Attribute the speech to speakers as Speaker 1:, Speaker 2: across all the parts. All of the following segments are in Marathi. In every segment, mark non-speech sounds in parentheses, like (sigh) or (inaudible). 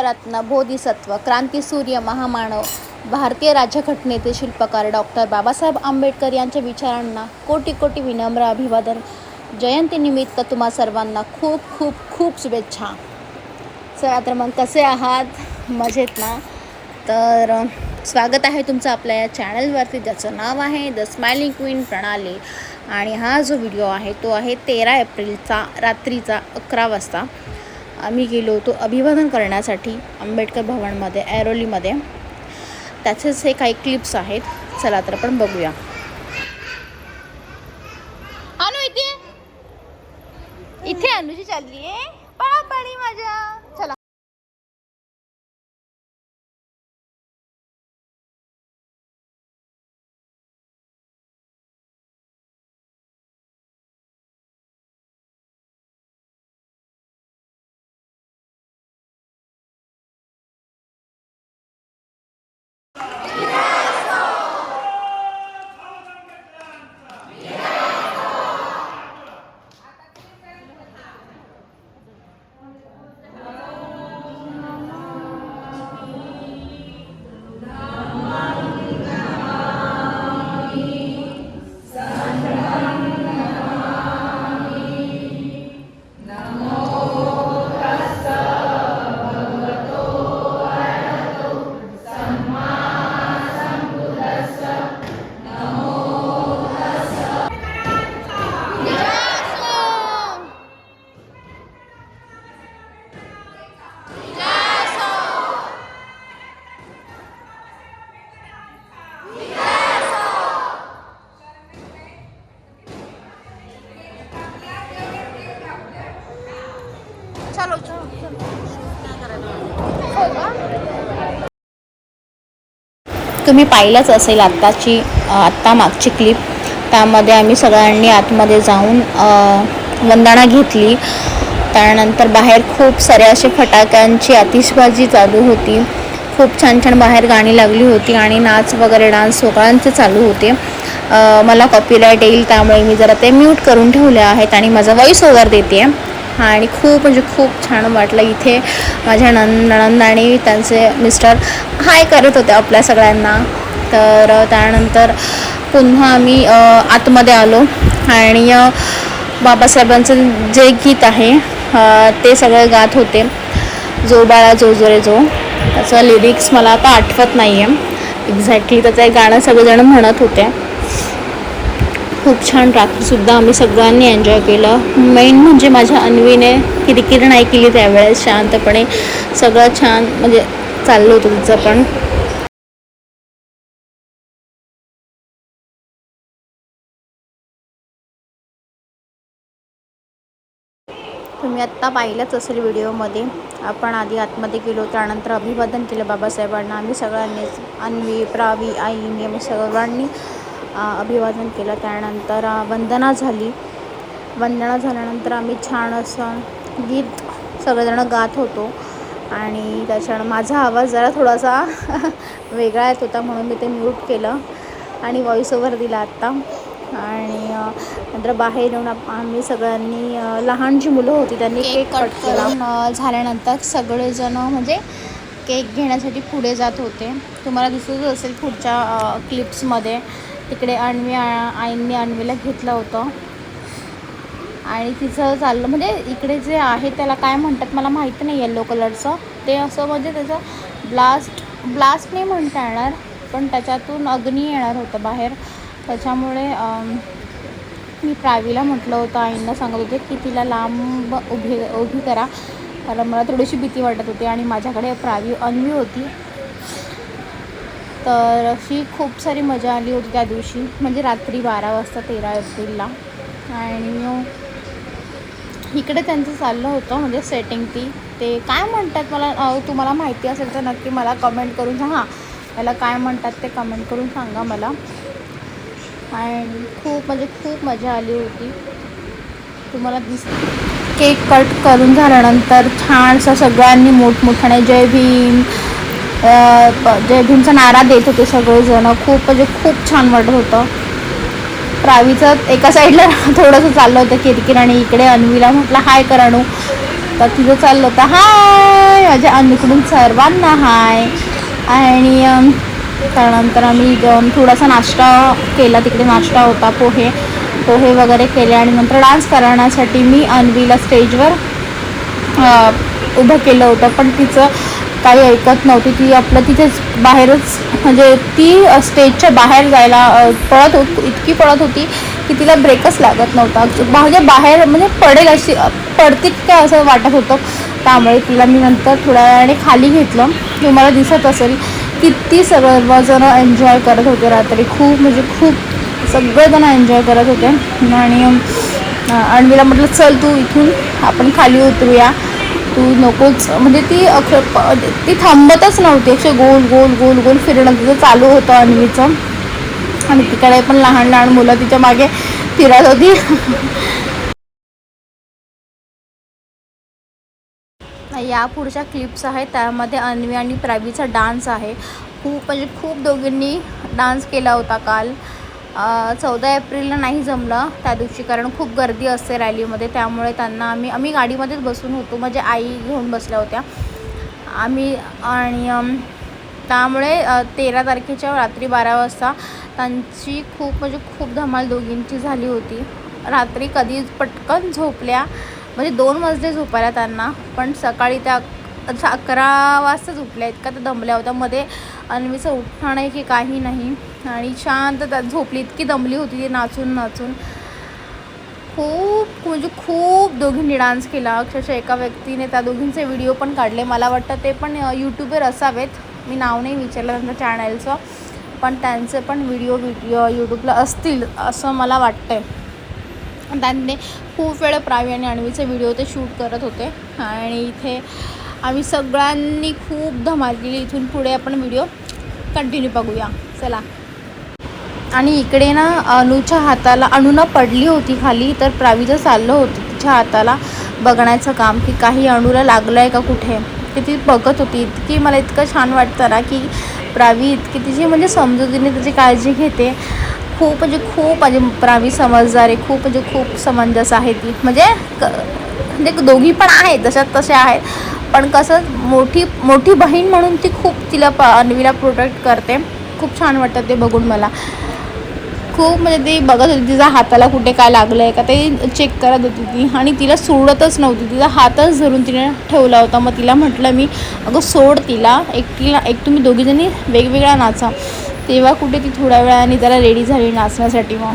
Speaker 1: रत्न बोधिसत्व क्रांतीसूर्य महामानव भारतीय राज्यघटनेचे शिल्पकार डॉक्टर बाबासाहेब आंबेडकर यांच्या विचारांना कोटी कोटी विनम्र अभिवादन. जयंतीनिमित्त तुम्हा सर्वांना खूप खूप खूप शुभेच्छा. चला तर मग कसे आहात? मजेत ना? तर स्वागत आहे तुमचं आपल्या या चॅनलवरती. ज्याचं नाव आहे द स्माइलिंग क्वीन प्रणाली. आणि हा जो व्हिडिओ आहे तो आहे तेरा एप्रिलचा रात्रीचा अकरा वाजता. आम्ही गेलो होतो अभिवादन करण्यासाठी आंबेडकर भवनमध्ये ऐरोलीमध्ये. त्याचेच हे काही क्लिप्स आहेत. चला तर आपण बघूया. अनु इथे? इथे अनुजी चालली आहे पळापळी माझ्या. तुम्ही पाहिलंच असेल आत्ताची आत्ता मागची क्लिप त्यामध्ये आम्ही सगळ्यांनी आतमध्ये जाऊन वंदना घेतली. त्यानंतर बाहेर खूप साऱ्या असे फटाक्यांची आतिषबाजी चालू होती. खूप छान छान बाहेर गाणी लागली होती आणि नाच वगैरे डान्स सगळ्यांचे चालू होते. मला कॉपीराईट येईल त्यामुळे मी जरा ते म्यूट करून ठेवले आहेत आणि माझा वॉईस ओव्हर देते. आहे आणि खूप म्हणजे खूप छान वाटलं इथे माझ्या नंद नणंद आणि त्यांचे मिस्टर हाय करत होते आपल्या सगळ्यांना. तर त्यानंतर पुन्हा आम्ही आतमध्ये आलो आणि बाबासाहेबांचं जे गीत आहे ते सगळे गात होते. जो बाळा जो जोरे जो. त्याचं लिरिक्स मला आता आठवत नाही आहे एक्झॅक्टली त्याचं एक गाणं सगळेजण म्हणत होते. खूप छान रात्रीसुद्धा आम्ही सगळ्यांनी एन्जॉय केलं. मेन म्हणजे माझ्या अन्वीने किरकिर नाही केली त्यावेळेस शांतपणे. सगळं छान म्हणजे चाललं होतं तिचं पण. तुम्ही आत्ता पाहिलंच असेल व्हिडिओमध्ये. आपण आधी आतमध्ये गेलो त्यानंतर अभिवादन केलं बाबासाहेबांना. आम्ही सगळ्यांनीच अन्वी प्रावी आई मी आम्ही सगळ्यांनी अभिवादन केलं. त्यानंतर वंदना झाली. वंदना झाल्यानंतर आम्ही छान असं गीत सगळेजण गात होतो. आणि त्याच्यानं माझा आवाज जरा थोडासा (laughs) वेगळा येत होता म्हणून मी ते म्यूट केलं आणि व्हॉईस ओव्हर दिला आत्ता. आणि नंतर बाहेर येऊन आम्ही सगळ्यांनी लहान जी मुलं होती त्यांनी केक कट केला. झाल्यानंतर सगळेजण म्हणजे केक घेण्यासाठी पुढे जात होते. तुम्हाला दिसतच असेल पुढच्या क्लिप्समध्ये तिकडे अण्वी आईंनी अणवीला घेतलं होतं. आणि तिचं चाललं म्हणजे इकडे जे आहे त्याला काय म्हणतात मला माहिती नाही येल्लो कलरचं ते असं म्हणजे त्याचं ब्लास्ट ब्लास्ट नाही म्हणता येणार पण त्याच्यातून अग्नी येणार होतं बाहेर. त्याच्यामुळे मी प्रावीला म्हटलं होतं आईंना सांगत होते की तिला लांब उभी उभी करा. कारण मला थोडीशी भीती वाटत होती आणि माझ्याकडे प्रावी अणवी होती. तर अशी खूप सारी मजा आली होती त्या दिवशी म्हणजे रात्री बारा वाजता तेरा एप्रिलला. आणि इकडे त्यांचं चाललं होतं म्हणजे सेटिंग ती. ते काय म्हणतात मला तुम्हाला माहिती असेल तर नक्की मला कमेंट करून सांगा. त्याला काय म्हणतात ते कमेंट करून सांगा मला. आणि खूप म्हणजे खूप मजा आली होती. तुम्हाला दिस केक कट करून झाल्यानंतर छानसं सगळ्यांनी मोठमोठ्याने जय भीम जय भीमचा नारा देत होते सगळेजण खूप म्हणजे खूप छान वाटत होतं. प्रावीचं एका साईडला (laughs) थोडंसं चाललं होतं किरकिर आणि इकडे अन्वीला म्हटलं हाय कर अणू तर तिथं चाललं होतं हाय. माझ्या अन्वीकडून सर्वांना हाय. आणि त्यानंतर आम्ही थोडासा नाश्ता केला तिकडे नाश्ता होता पोहे पोहे वगैरे केले आणि नंतर डान्स करण्यासाठी मी अन्वीला स्टेजवर उभं केलं होतं. पण तिचं काही ऐकत नव्हती. ती आपलं तिथेच बाहेरच म्हणजे ती स्टेजच्या बाहेर जायला पळत होत इतकी पळत होती की तिला ब्रेकच लागत नव्हता. म्हणजे बाहेर म्हणजे पडेल अशी अ, पडते काय असं वाटत होतं. त्यामुळे तिला मी नंतर थोड्या वेळाने खाली घेतलं. तुम्हाला दिसत असेल किती सर्वजणं एन्जॉय करत होते रात्री. खूप म्हणजे खूप सगळेजण एन्जॉय करत होते. आणि अणवीला म्हटलं चल तू इथून आपण खाली उतरूया. तू नकोच. म्हणजे ती अक्षर ती थांबतच नव्हती. असे गोल गोल गोल गोल फिरणं तिचं चालू होतं अन्वीचं आणि तिकडे पण लहान लहान मुलं तिच्यामागे फिरत होती. या पुढच्या क्लिप्स आहेत. त्यामध्ये अन्वी आणि प्रावीचा डान्स आहे. खूप म्हणजे खूप दोघींनी डान्स केला होता काल. चौदा एप्रिलला नाही जमलं त्या दिवशी कारण खूप गर्दी असते रॅलीमध्ये त्यामुळे त्यांना आम्ही आम्ही गाडीमध्येच बसून होतो. म्हणजे आई घेऊन बसल्या होत्या. आम्ही आणि त्यामुळे तेरा तारखेच्या रात्री बारा वाजता त्यांची खूप म्हणजे खूप धमाल दोघींची झाली होती. रात्री कधी पटकन झोपल्या. म्हणजे दोन वाजले झोपायला त्यांना पण सकाळी त्या अकरा वाजता झोपल्या. इतका त्या दमल्या होत्या. मध्ये अन्वीचं उठणं नाही की काही नाही. आणि शांत त्यात झोपली इतकी दमली होती ती नाचून नाचून. खूप म्हणजे खूप दोघींनी डान्स केला. अक्षरशः एका व्यक्तीने त्या दोघींचे व्हिडिओ पण काढले. मला वाटतं ते पण यूट्यूबवर असावेत. मी नाव नाही विचारलं त्यांच्या चॅनलचं पण त्यांचे पण व्हिडिओ व्हिडिओ यूट्यूबला असतील असं मला वाटतंय. त्यांनी खूप वेळ प्रावी आणि अणवीचे व्हिडिओ ते शूट करत होते. आणि इथे आम्ही सगळ्यांनी खूप धमाल केली. इथून पुढे आपण व्हिडिओ कंटिन्यू बघूया. चला. आणि इकडे ना अनुच्या हाताला अनुना पडली होती खाली तर प्रावीचं चाललं होतं तिच्या हाताला बघण्याचं काम की काही अणूला लागलं आहे का कुठे? की ती बघत होती. इतकी मला इतकं छान वाटतं ना की प्रावी इतकी तिची म्हणजे समजुतीने तिची काळजी घेते. खूप म्हणजे खूप म्हणजे प्रावी समजदार आहे. खूप म्हणजे खूप समंजस आहे ती. म्हणजे क- म्हणजे दोघी पण आहेत जशात तसे आहेत. पण कसं मोठी मोठी बहीण म्हणून ती खूप तिला प अन्वीला प्रोटेक्ट करते. खूप छान वाटतं ते बघून मला. खूप म्हणजे ती बघत होती तिच्या हाताला कुठे काय लागलं आहे का ते चेक करत होती ती. आणि तिला सोडतच नव्हती. तिचा हातच धरून तिने ठेवला होता. मग तिला म्हटलं मी अगं सोड तिला. एकटीला एक तुम्ही दोघीजणी वेगवेगळ्या नाचा. तेव्हा कुठे ती थोड्या वेळाने जरा रेडी झाली नाचण्यासाठी मग.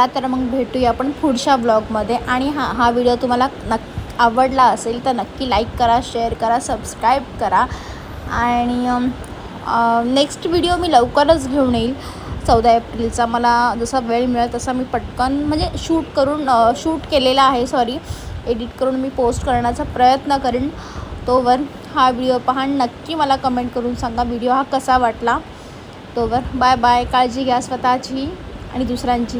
Speaker 1: चला तर मग भेटूया आपण पुढच्या ब्लॉगमध्ये. आणि हा हा व्हिडिओ तुम्हाला नक् आवडला असेल तर नक्की लाईक करा शेअर करा सबस्क्राईब करा. आणि नेक्स्ट व्हिडिओ मी लवकरच घेऊन येईल. चौदा एप्रिलचा मला जसा वेळ मिळेल तसा मी पटकन म्हणजे शूट करून शूट केलेला आहे सॉरी एडिट करून मी पोस्ट करण्याचा प्रयत्न करेन. तोवर हा व्हिडिओ पहा नक्की मला कमेंट करून सांगा व्हिडिओ हा कसा वाटला. तोवर बाय बाय काळजी घ्या स्वतःची आणि दुसऱ्यांची